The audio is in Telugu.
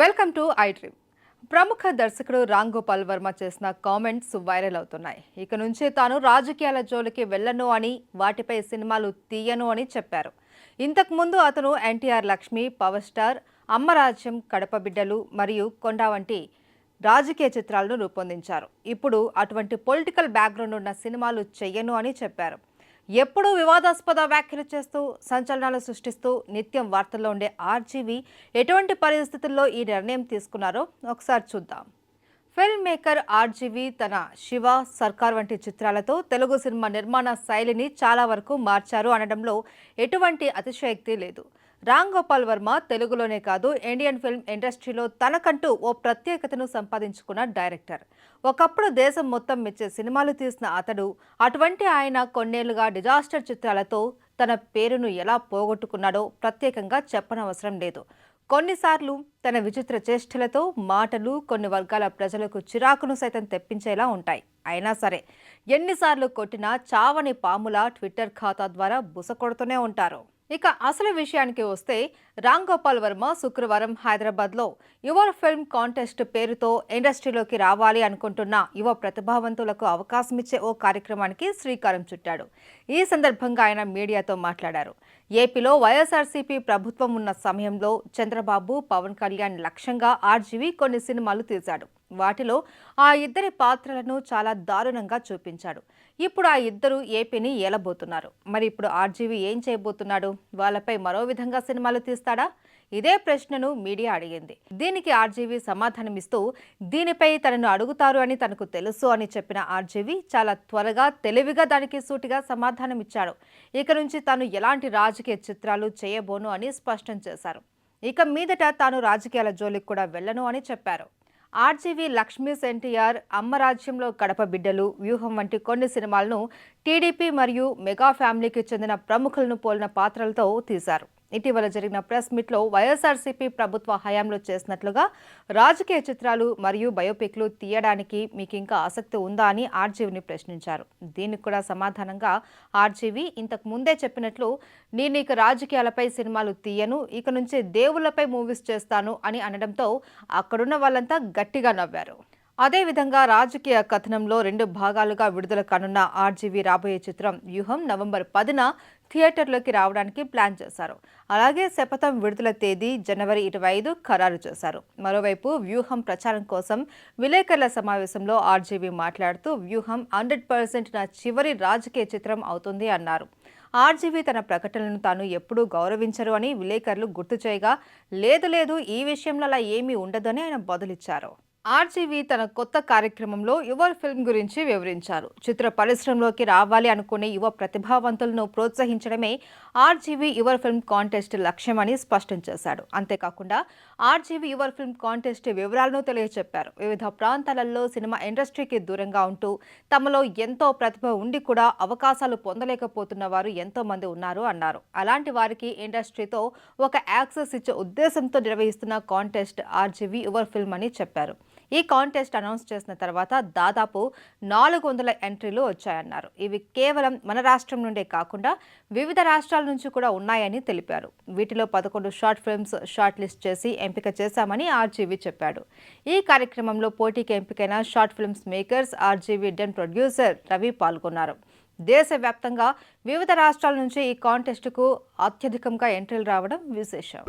వెల్కమ్ టు ఐ డ్రీమ్ ప్రముఖ దర్శకుడు రామ్ గోపాల్ వర్మ చేసిన కామెంట్స్ వైరల్ అవుతున్నాయి. ఇక నుంచి తాను రాజకీయాల జోలికి వెళ్ళను అని వాటిపై సినిమాలు తీయను అని చెప్పారు. ఇంతకుముందు అతను ఎన్టీఆర్ లక్ష్మి పవర్ స్టార్ అమ్మరాజ్యం కడప బిడ్డలు మరియు కొండ వంటి రాజకీయ చిత్రాలను రూపొందించారు. ఇప్పుడు అటువంటి పొలిటికల్ బ్యాక్గ్రౌండ్ ఉన్న సినిమాలు చెయ్యను అని చెప్పారు. ఎప్పుడూ వివాదాస్పద వ్యాఖ్యలు చేస్తూ సంచలనాలు సృష్టిస్తూ నిత్యం వార్తల్లో ఉండే ఆర్జీవి ఎటువంటి పరిస్థితుల్లో ఈ నిర్ణయం తీసుకున్నారో ఒకసారి చూద్దాం. ఫిల్మ్ మేకర్ ఆర్జీవి తన శివ సర్కార్ వంటి చిత్రాలతో తెలుగు సినిమా నిర్మాణ శైలిని చాలా వరకు మార్చారు అనడంలో ఎటువంటి అతిశయోక్తి లేదు. రామ్ గోపాల్ వర్మ తెలుగులోనే కాదు ఇండియన్ ఫిల్మ్ ఇండస్ట్రీలో తనకంటూ ఓ ప్రత్యేకతను సంపాదించుకున్న డైరెక్టర్. ఒకప్పుడు దేశం మొత్తం మెచ్చే సినిమాలు తీసిన అతడు అటువంటి ఆయన కొన్నేళ్ళుగా డిజాస్టర్ చిత్రాలతో తన పేరును ఎలా పోగొట్టుకున్నాడో ప్రత్యేకంగా చెప్పనవసరం లేదు. కొన్నిసార్లు తన విచిత్ర చేష్టలతో మాటలు కొన్ని వర్గాల ప్రజలకు చిరాకును సైతం తెప్పించేలా ఉంటాయి. అయినా సరే ఎన్నిసార్లు కొట్టినా చావని పాముల ట్విట్టర్ ఖాతా ద్వారా బుస కొడుతూనే ఉంటారు. ఇక అసలు విషయానికి వస్తే రామ్ గోపాల్ వర్మ శుక్రవారం హైదరాబాద్లో యువ ఫిల్మ్ కాంటెస్ట్ పేరుతో ఇండస్ట్రీలోకి రావాలి అనుకుంటున్న యువ ప్రతిభావంతులకు అవకాశం ఇచ్చే ఓ కార్యక్రమానికి శ్రీకారం చుట్టాడు. ఈ సందర్భంగా ఆయన మీడియాతో మాట్లాడారు. ఏపీలో వైఎస్ఆర్సీపీ ప్రభుత్వం ఉన్న సమయంలో చంద్రబాబు పవన్ కళ్యాణ్ లక్ష్యంగా ఆర్జీవి కొన్ని సినిమాలు తీశాడు. వాటిలో ఆ ఇద్దరి పాత్రలను చాలా దారుణంగా చూపించాడు. ఇప్పుడు ఆ ఇద్దరు ఏపీని ఏలబోతున్నారు. మరి ఇప్పుడు ఆర్జీవి ఏం చేయబోతున్నాడు? వాళ్ళపై మరో విధంగా సినిమాలు తీస్తాడా? ఇదే ప్రశ్నను మీడియా అడిగింది. దీనికి ఆర్జీవి సమాధానమిస్తూ దీనిపై తనను అడుగుతారు అని తనకు తెలుసు అని చెప్పిన ఆర్జీవి చాలా త్వరగా తెలివిగా దానికి సూటిగా సమాధానమిచ్చాడు. ఇక నుంచి తాను ఎలాంటి రాజకీయ చిత్రాలు చేయబోను అని స్పష్టం చేశారు. ఇక మీదట తాను రాజకీయాల జోలికి కూడా వెళ్ళను అని చెప్పారు. ఆర్జీవి లక్ష్మీస్ ఎన్టీఆర్ అమ్మరాజ్యంలో కడప బిడ్డలు వ్యూహం వంటి కొన్ని సినిమాలను టీడీపీ మరియు మెగా ఫ్యామిలీకి చెందిన ప్రముఖులను పోలిన పాత్రలతో తీశారు. ఇటీవల జరిగిన ప్రెస్ మీట్లో వైఎస్ఆర్సీపీ ప్రభుత్వ హయాంలో చేసినట్లుగా రాజకీయ చిత్రాలు మరియు బయోపిక్లు తీయడానికి మీకు ఇంకా ఆసక్తి ఉందా అని ఆర్జీవిని ప్రశ్నించారు. దీనికి కూడా సమాధానంగా ఆర్జీవి ఇంతకు ముందే చెప్పినట్లు నేను ఇక రాజకీయాలపై సినిమాలు తీయను ఇక నుంచి దేవుళ్ళపై మూవీస్ చేస్తాను అని అనడంతో అక్కడున్న వాళ్ళంతా గట్టిగా నవ్వారు. అదేవిధంగా రాజకీయ కథనంలో రెండు భాగాలుగా విడుదల కానున్న ఆర్జీవీ రాబోయే చిత్రం వ్యూహం నవంబర్ పదిన థియేటర్లోకి రావడానికి ప్లాన్ చేశారు. అలాగే శపథం విడుదల తేదీ జనవరి ఇరవై ఐదు ఖరారు చేశారు. మరోవైపు వ్యూహం ప్రచారం కోసం విలేకరుల సమావేశంలో ఆర్జీవీ మాట్లాడుతూ వ్యూహం హండ్రెడ్ పర్సెంట్ నా చివరి రాజకీయ చిత్రం అవుతుంది అన్నారు. ఆర్జీవీ తన ప్రకటనలను తాను ఎప్పుడూ గౌరవించరు అని విలేకరులు గుర్తు చేయగా లేదు లేదు ఈ విషయంలో అలా ఏమీ ఉండదని ఆయన బదులిచ్చారు. ఆర్జీవీ తన కొత్త కార్యక్రమంలో యువ ఫిల్మ్ గురించి వివరించారు. చిత్ర పరిశ్రమలోకి రావాలి అనుకునే యువ ప్రతిభావంతులను ప్రోత్సహించడమే ఆర్జీవీ యువ ఫిల్మ్ కాంటెస్ట్ లక్ష్యమని స్పష్టం చేశాడు. అంతేకాకుండా ఆర్జీవీ యువ ఫిల్మ్ కాంటెస్ట్ వివరాలను తెలియజెప్పారు వివిధ ప్రాంతాలలో సినిమా ఇండస్ట్రీకి దూరంగా ఉంటూ తమలో ఎంతో ప్రతిభ ఉండి కూడా అవకాశాలు పొందలేకపోతున్న వారు ఎంతో మంది ఉన్నారు అన్నారు. అలాంటి వారికి ఇండస్ట్రీతో ఒక యాక్సెస్ ఇచ్చే ఉద్దేశంతో నిర్వహిస్తున్న కాంటెస్ట్ ఆర్జీవీ యువర్ ఫిల్మ్ అని చెప్పారు. ఈ కాంటెస్ట్ అనౌన్స్ చేసిన తర్వాత దాదాపు నాలుగు వందల ఎంట్రీలు వచ్చాయన్నారు. ఇవి కేవలం మన రాష్ట్రం నుండే కాకుండా వివిధ రాష్ట్రాల నుంచి కూడా ఉన్నాయని తెలిపారు. వీటిలో పదకొండు షార్ట్ ఫిల్మ్స్ షార్ట్ లిస్ట్ చేసి ఎంపిక చేశామని ఆర్జీవి చెప్పాడు. ఈ కార్యక్రమంలో పోటీకి ఎంపికైన short films makers RGV den producer Ravi పాల్గొన్నారు. దేశవ్యాప్తంగా వివిధ రాష్ట్రాల నుంచి ఈ కాంటెస్టుకు అత్యధికంగా ఎంట్రీలు రావడం విశేషం.